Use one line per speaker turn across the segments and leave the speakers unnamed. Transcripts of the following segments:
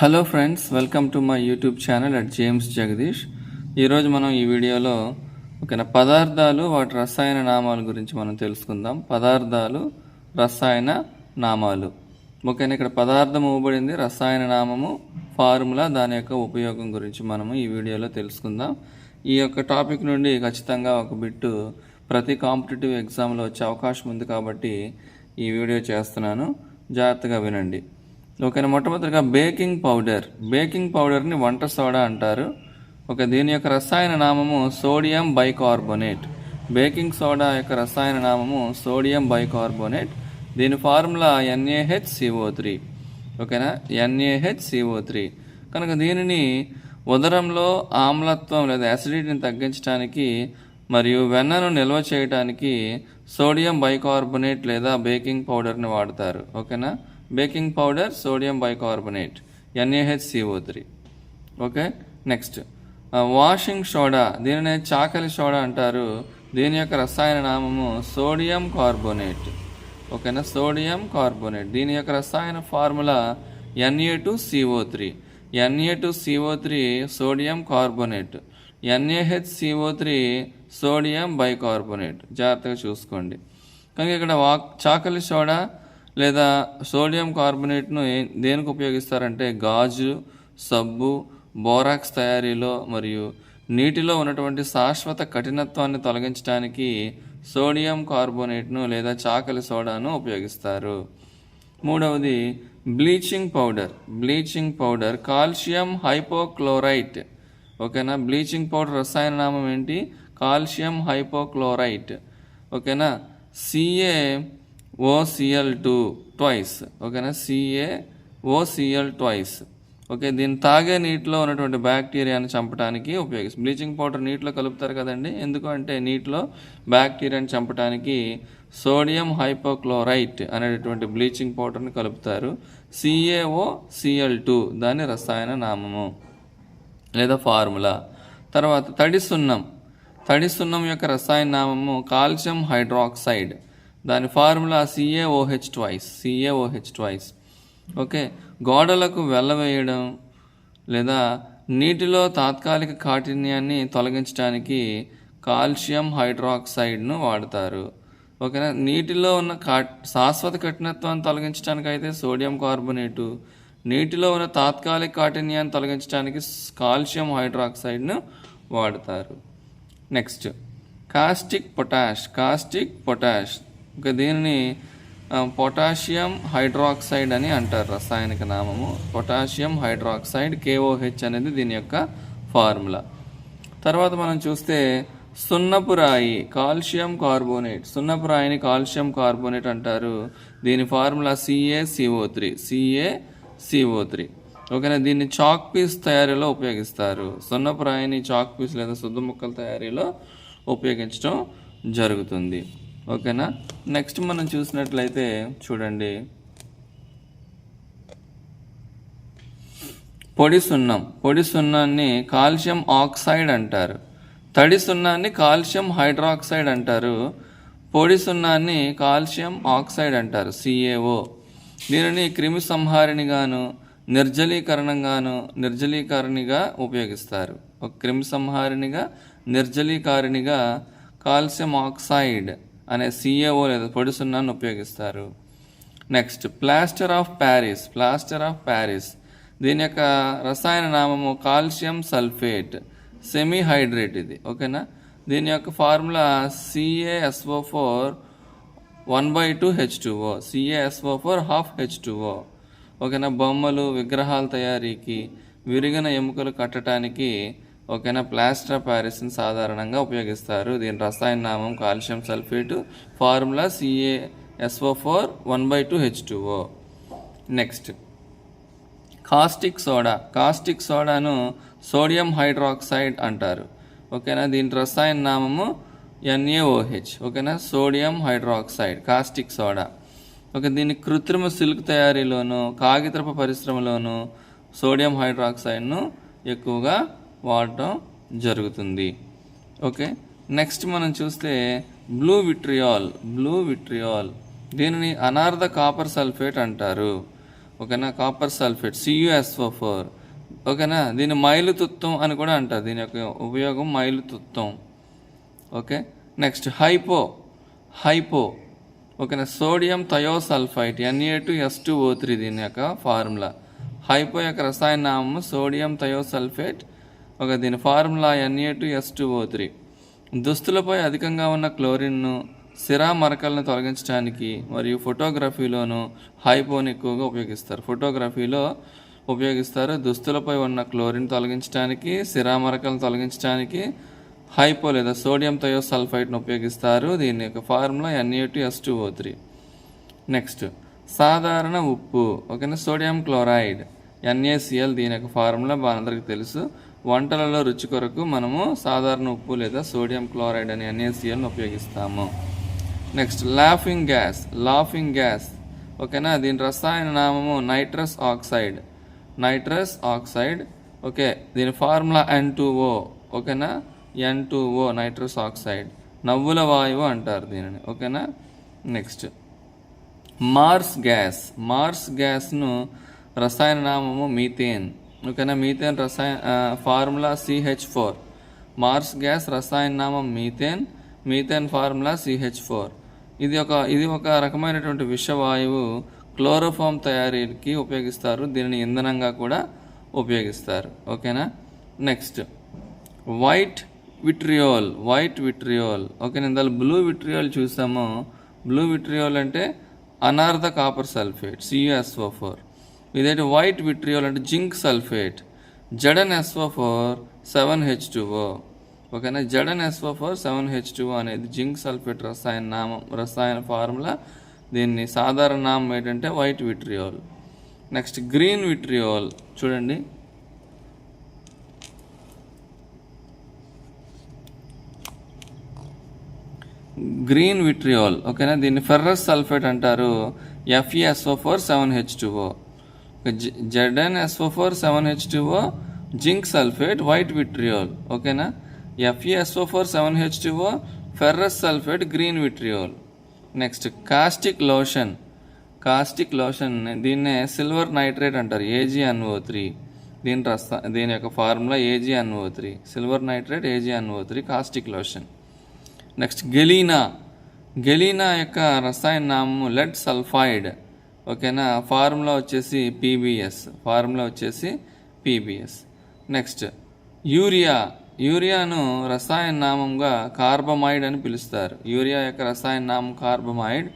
Hello friends welcome to my YouTube channel at James Jagadish ఈరోజు మనం ఈ వీడియోలో ఓకేనా పదార్థాలు వాటి రసాయన నామాల గురించి మనం తెలుసుకుందాం. పదార్థాలు రసాయన నామాలు. ఓకేనా ఇక్కడ పదార్థం ఇవ్వబడింది రసాయన నామము ఫార్ములా దాని యొక్క ఉపయోగం గురించి మనము ఈ వీడియోలో తెలుసుకుందాం. ఈ యొక్క టాపిక్ నుండి ఖచ్చితంగా ఒక బిట్టు ప్రతి కాంపిటేటివ్ ఎగ్జామ్లో వచ్చే అవకాశం ఉంది కాబట్టి ఈ వీడియో చేస్తున్నాను. జాగ్రత్తగా వినండి. ఓకేనా మొట్టమొదటిగా బేకింగ్ పౌడర్. బేకింగ్ పౌడర్ని వంట సోడా అంటారు. ఒక దీని యొక్క రసాయన నామము సోడియం బైకార్బోనేట్. బేకింగ్ సోడా యొక్క రసాయన నామము సోడియం బైకార్బోనేట్. దీని ఫార్ములా ఎన్ఏహెచ్ సిఓ త్రీ. ఓకేనా? NAH CO three. కనుక దీనిని ఉదరంలో ఆమ్లత్వం లేదా యాసిడిటీని తగ్గించడానికి మరియు వెన్నను నిల్వ చేయడానికి సోడియం బైకార్బోనేట్ లేదా బేకింగ్ పౌడర్ని వాడతారు. ఓకేనా? Baking powder sodium bicarbonate NAHCO three. Okay next. Washing soda దీనినే చాకలి సోడా అంటారు. దీని యొక్క రసాయన నామము సోడియం కార్బోనేట్. ఓకేనా? Sodium carbonate. దీని యొక్క రసాయన formula NA two CO three. NA two CO three sodium carbonate. NAH CO three sodium bicarbonate. జాగ్రత్తగా చూసుకోండి. కనుక ఇక్కడ వా చాకలి సోడా లేదా సోడియం కార్బోనేట్ను దేనికి ఉపయోగిస్తారంటే గాజు సబ్బు బోరాక్స్ తయారీలో మరియు నీటిలో ఉన్నటువంటి శాశ్వత కఠినత్వాన్ని తొలగించడానికి సోడియం కార్బోనేట్ను లేదా చాకలి సోడాను ఉపయోగిస్తారు. మూడవది bleaching powder. Bleaching powder calcium hypochlorite. ఓకేనా? బ్లీచింగ్ పౌడర్ రసాయన నామం ఏంటి? Calcium hypochlorite. ఓకేనా? సిఏ ఓసిఎల్ టూ ట్వైస్ ఓకేనా సిఏ ఓసిఎల్ ట్వైస్ ఓకే దీన్ని తాగే నీటిలో ఉన్నటువంటి బ్యాక్టీరియాని చంపడానికి ఉపయోగిస్తాం. బ్లీచింగ్ పౌడర్ నీటిలో కలుపుతారు కదండి. ఎందుకు అంటే నీటిలో బ్యాక్టీరియాని చంపడానికి సోడియం హైపోక్లోరైట్ అనేటటువంటి బ్లీచింగ్ పౌడర్ని కలుపుతారు. సిఏఓ సిఎల్ టూ దాని రసాయన నామము లేదా ఫార్ములా తర్వాత తడి సున్నం. తడి సున్నం యొక్క రసాయన నామము కాల్షియం హైడ్రాక్సైడ్. దాని formula CAOH twice CAOH twice okay గోడలకు వెళ్ళవేయడం లేదా నీటిలో తాత్కాలిక కాఠిన్యాన్ని తొలగించడానికి కాల్షియం హైడ్రాక్సైడ్ను వాడతారు. ఓకేనా నీటిలో ఉన్న కా శాశ్వత కఠినత్వాన్ని తొలగించడానికి అయితే సోడియం కార్బోనేటు నీటిలో ఉన్న తాత్కాలిక కాఠిన్యాన్ని తొలగించడానికి కాల్షియం హైడ్రాక్సైడ్ను వాడతారు. Next caustic potash caustic potash ఇంకా దీనిని పొటాషియం హైడ్రాక్సైడ్ అని అంటారు రసాయనిక నామము. పొటాషియం హైడ్రాక్సైడ్ కేఓహెచ్ అనేది దీని యొక్క ఫార్ములా. తర్వాత మనం చూస్తే సున్నపురాయి కాల్షియం కార్బోనేట్. సున్నపురాయిని కాల్షియం కార్బోనేట్ అంటారు. దీని formula CA CO three. CA CO three. ఓకేనా? దీన్ని చాక్ పీస్ తయారీలో ఉపయోగిస్తారు. సున్నపురాయిని చాక్ పీస్ లేదా శుద్ధ ముక్కల తయారీలో ఉపయోగించడం జరుగుతుంది. ఓకేనా? నెక్స్ట్ మనం చూసినట్లయితే చూడండి. పొడి సున్నం. పొడి సున్నాన్ని కాల్షియం ఆక్సైడ్ అంటారు. తడి సున్నాన్ని కాల్షియం హైడ్రాక్సైడ్ అంటారు. పొడి సున్నాన్ని కాల్షియం ఆక్సైడ్ అంటారు సిఏఓ దీనిని క్రిమి సంహారిణిగాను నిర్జలీకరణంగాను నిర్జలీకరణిగా ఉపయోగిస్తారు. ఒక క్రిమి సంహారిణిగా నిర్జలీకారిణిగా కాల్షియం ఆక్సైడ్. అనే సిఏఓ లేదా పొడి ఉపయోగిస్తారు. Next plaster of Paris plaster of Paris దీని యొక్క రసాయన నామము కాల్షియం సల్ఫేట్. సెమీహైడ్రేట్ ఇది. ఓకేనా? దీని యొక్క formula CASO four one by two H two O CASO four half H two O ఓకేనా? బొమ్మలు విగ్రహాల తయారీకి విరిగిన ఎముకలు కట్టడానికి ఓకేనా? ప్లాస్టర్ ఆఫ్ ప్యారిస్ని సాధారణంగా ఉపయోగిస్తారు. దీని రసాయన నామం calcium sulphate formula CASO four one by two H two O next. Caustic soda. Caustic సోడాను sodium hydroxide అంటారు. ఓకేనా? దీని రసాయన నామము ఎన్ఏఓహెచ్ ఓకేనా? Sodium hydroxide caustic soda. Okay దీన్ని కృత్రిమ సిల్క్ తయారీలోను కాగితపు పరిశ్రమలోను సోడియం హైడ్రాక్సైడ్ను ఎక్కువగా వాడటం జరుగుతుంది. ఓకే? నెక్స్ట్ మనం చూస్తే బ్లూ విట్రియాల్ బ్లూ విట్రియాల్. దీనిని అనార్ధ కాపర్ సల్ఫేట్ అంటారు. ఓకేనా? కాపర్ సల్ఫేట్ సియుఎస్ఓ ఫోర్ ఓకేనా? దీన్ని మైలుతుత్వం అని కూడా అంటారు. దీని యొక్క ఉపయోగం మైలుతుత్వం. ఓకే? Next hypo. హైపో. ఓకేనా? Sodium thiosulphite NA two S two O three దీని యొక్క ఫార్ములా. హైపో యొక్క రసాయన నామము సోడియం థయోసల్ఫేట్ ఒక దీని formula NA two S two O three దుస్తులపై అధికంగా ఉన్న క్లోరిన్ను సిరా మరకలను తొలగించడానికి మరియు ఫోటోగ్రఫీలోను హైపోని ఎక్కువగా ఉపయోగిస్తారు. ఫోటోగ్రఫీలో ఉపయోగిస్తారు దుస్తులపై ఉన్న క్లోరిన్ తొలగించడానికి సిరా మరకలను తొలగించడానికి హైపో లేదా సోడియం థయోసల్ఫైట్ను ఉపయోగిస్తారు. దీని యొక్క formula NA two S two O three next సాధారణ ఉప్పు ఓకేనా? సోడియం క్లోరైడ్ ఎన్ఏసిఎల్ దీని యొక్క ఫార్ములా అందరికీ తెలుసు. వంటలలో రుచి కొరకు మనము సాధారణ ఉప్పు లేదా సోడియం క్లోరైడ్ అనే ఎన్ఏసిఎల్ని ఉపయోగిస్తాము. Next laughing gas laughing gas ఓకేనా? దీని రసాయన నామము nitrous oxide nitrous oxide okay దీని ఫార్ములా ఎన్ టూ ఓ ఓకేనా? N two O nitrous oxide నవ్వుల వాయువు అంటారు దీనిని. ఓకేనా? నెక్స్ట్ మార్స్ గ్యాస్ మార్స్ గ్యాస్ను రసాయన నామము మీథేన్ ఓకేనా? మీథేన్ రసాయన formula CH four marsh gas రసాయన నామం methane methane formula CH four ఇది ఒక ఇది ఒక రకమైనటువంటి విషవాయువు క్లోరోఫామ్ తయారీకి ఉపయోగిస్తారు. దీనిని ఇంధనంగా కూడా ఉపయోగిస్తారు. ఓకేనా? Next. White vitriol white vitriol. Okay ఇందులో బ్లూ విట్రియోల్ చూసాము. బ్లూ విట్రియోల్ అంటే అనార్ధ కాపర్ సల్ఫేట్ సియుఎస్ఓ ఫోర్ ఇదేంటి? వైట్ విట్రియోల్ అంటే zinc sulphate. ZN SO four seven H two O ఓకేనా? ZN SO four seven H two అనేది zinc sulphate రసాయన నామం రసాయన ఫార్ములా. దీన్ని సాధారణ నామం ఏంటంటే white vitriol next green vitriol చూడండి. గ్రీన్ విట్రియోల్ ఓకేనా? దీన్ని ఫెర్రస్ సల్ఫేట్ అంటారు. FESO four seven H two O ZN SO four seven H O zinc sulphate white vitriol ఓకేనా FESO four seven H O ferrous sulphate green vitriol next caustic lotion caustic lotion దీన్నే silver nitrate అంటారు AGNO three దీని రస్తా దీని యొక్క formula AGNO three silver nitrate AGNO three caustic lotion next galena. Galena యొక్క రసాయన నామము లెడ్ సల్ఫైడ్ ఓకేనా? ఫార్ములా వచ్చేసి పీబీఎస్ ఫార్ములా వచ్చేసి పీబీఎస్ నెక్స్ట్ యూరియా. యూరియాను రసాయన నామంగా కార్బమైడ్ అని పిలుస్తారు. యూరియా యొక్క రసాయన నామం కార్బమైడ్.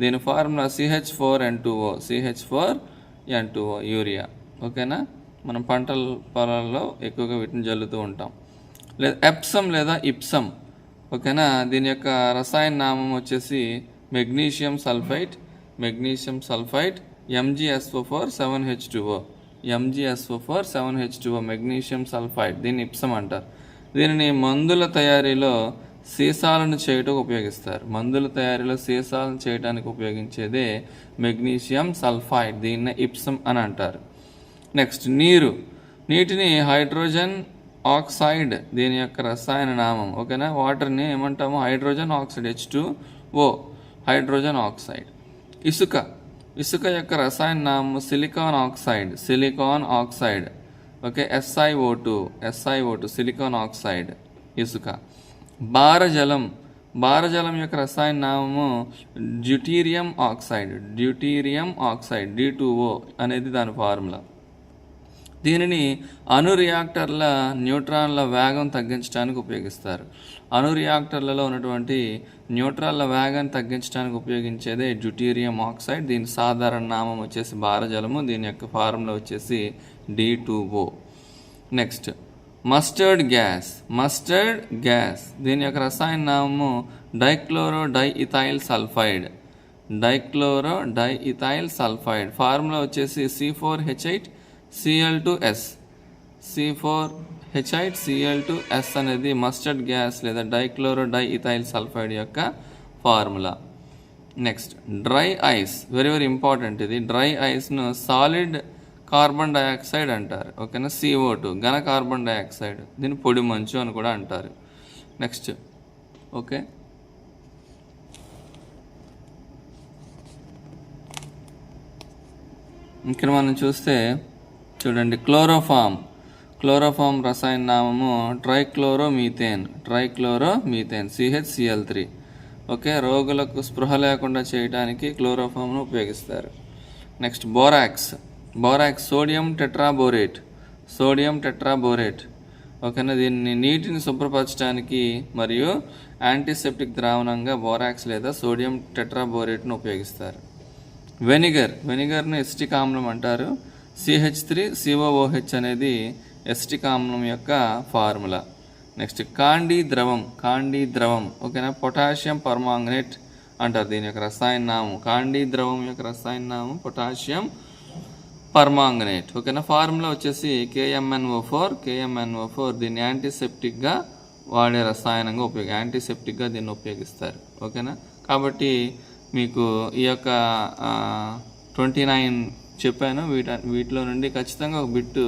దీని formula CH four N two O. CH four N two O urea. ఓకేనా? మనం పంటల పొలాల్లో ఎక్కువగా వీటిని జల్లుతూ ఉంటాం. లేదా ఎప్సమ్ లేదా ఇప్సమ్. ఓకేనా? దీని యొక్క రసాయన నామం వచ్చేసి magnesium sulphite. Magnesium sulphite MGSO four seven H two O MGSO four seven H two O magnesium sulphite దీన్ని ఇప్సం అంటారు. దీనిని మందుల తయారీలో సీసాలను చేయటం ఉపయోగిస్తారు. మందుల తయారీలో సీసాలను చేయడానికి ఉపయోగించేదే మెగ్నీషియం సల్ఫైడ్. దీన్ని ఇప్సం అని అంటారు. నెక్స్ట్ నీరు. నీటిని హైడ్రోజన్ ఆక్సైడ్ దీని యొక్క రసాయన నామం ఓకేనా? వాటర్ని ఏమంటాము? Hydrogen oxide H two O hydrogen oxide. ఇసుక. ఇసుక యొక్క రసాయన నామం silicon oxide silicon oxide. Okay SIO two SIO two silicon oxide ఇసుక. భారజలం భారజలం యొక్క రసాయన నామము deuterium oxide. Deuterium oxide D అనేది దాని ఫార్ములా. దీనిని అణు రియాక్టర్ల న్యూట్రాన్ల వేగం తగ్గించడానికి ఉపయోగిస్తారు. అణు రియాక్టర్లలో ఉన్నటువంటి న్యూట్రాన్ల వేగాన్ని తగ్గించడానికి ఉపయోగించేదే డ్యూటీరియం ఆక్సైడ్ దీని సాధారణ నామం వచ్చేసి భారజలము దీని యొక్క ఫార్ములా వచ్చేసి D O next mustard gas mustard gas దీని యొక్క రసాయన నామము dichloro diethyl sulphide dichloro diethyl sulphide formula వచ్చేసి C four H eight CL two S C four H eight CL two S అనేది మస్టర్డ్ గ్యాస్ లేదా dichloro die ethyl sulphide యొక్క formula next dry ice very very important ఇది. Dry ఐస్ను solid carbon dioxide అంటారు. ఓకేనా CO two ఘన carbon dioxide దీన్ని పొడి మంచు అని కూడా అంటారు. నెక్స్ట్ ఓకే ఇక్కడ మనం చూస్తే చూడండి క్లోరోఫామ్. క్లోరోఫామ్ రసాయన నామము trichloromethane. Trichloromethane CHCL three okay రోగులకు స్పృహ లేకుండా చేయడానికి క్లోరోఫామ్ను ఉపయోగిస్తారు. Next borax. Borax sodium tetraborate. Sodium tetraborate. ఓకేనా దీన్ని నీటిని శుభ్రపరచడానికి మరియు యాంటీసెప్టిక్ ద్రావణంగా బోరాక్స్ లేదా సోడియం టెట్రాబోరేట్ను ఉపయోగిస్తారు. వెనిగర్. వెనిగర్ను ఎస్టిక్ ఆమ్లం అంటారు. సిహెచ్ త్రీ సిఓఓహెచ్ అనేది ఎస్టిక్ ఆమ్లం యొక్క ఫార్ములా. నెక్స్ట్ కాండీ ద్రవం కాండీ ద్రవం ఓకేనా? పొటాషియం పర్మాంగనేట్ అంటారు దీని యొక్క రసాయన నామం. కాండీ ద్రవం యొక్క రసాయన నామం పొటాషియం పర్మాంగనేట్ ఓకేనా? ఫార్ములా వచ్చేసి కేఎంఎన్ఓ ఫోర్ కేఎంఎన్ఓ ఫోర్ దీన్ని యాంటీసెప్టిక్గా వాడే రసాయనంగా ఉపయోగ యాంటీసెప్టిక్గా దీన్ని ఉపయోగిస్తారు ఓకేనా? కాబట్టి మీకు ఈ యొక్క ట్వంటీ నైన్ చెప్పాను. వీట వీటిలో నుండి ఖచ్చితంగా ఒక బిట్టు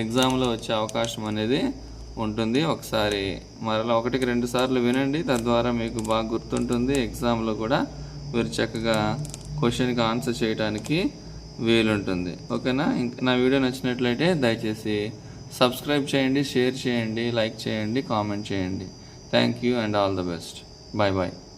ఎగ్జామ్లో వచ్చే అవకాశం అనేది ఉంటుంది. ఒకసారి మరలా ఒకటికి రెండు సార్లు వినండి. తద్వారా మీకు బాగా గుర్తుంటుంది. ఎగ్జామ్లో కూడా మీరు చక్కగా క్వశ్చన్కి ఆన్సర్ చేయడానికి వీలుంటుంది. ఓకేనా? ఇంక నా వీడియో నచ్చినట్లయితే దయచేసి సబ్స్క్రైబ్ చేయండి షేర్ చేయండి లైక్ చేయండి కామెంట్ చేయండి. Thank you and all the best bye bye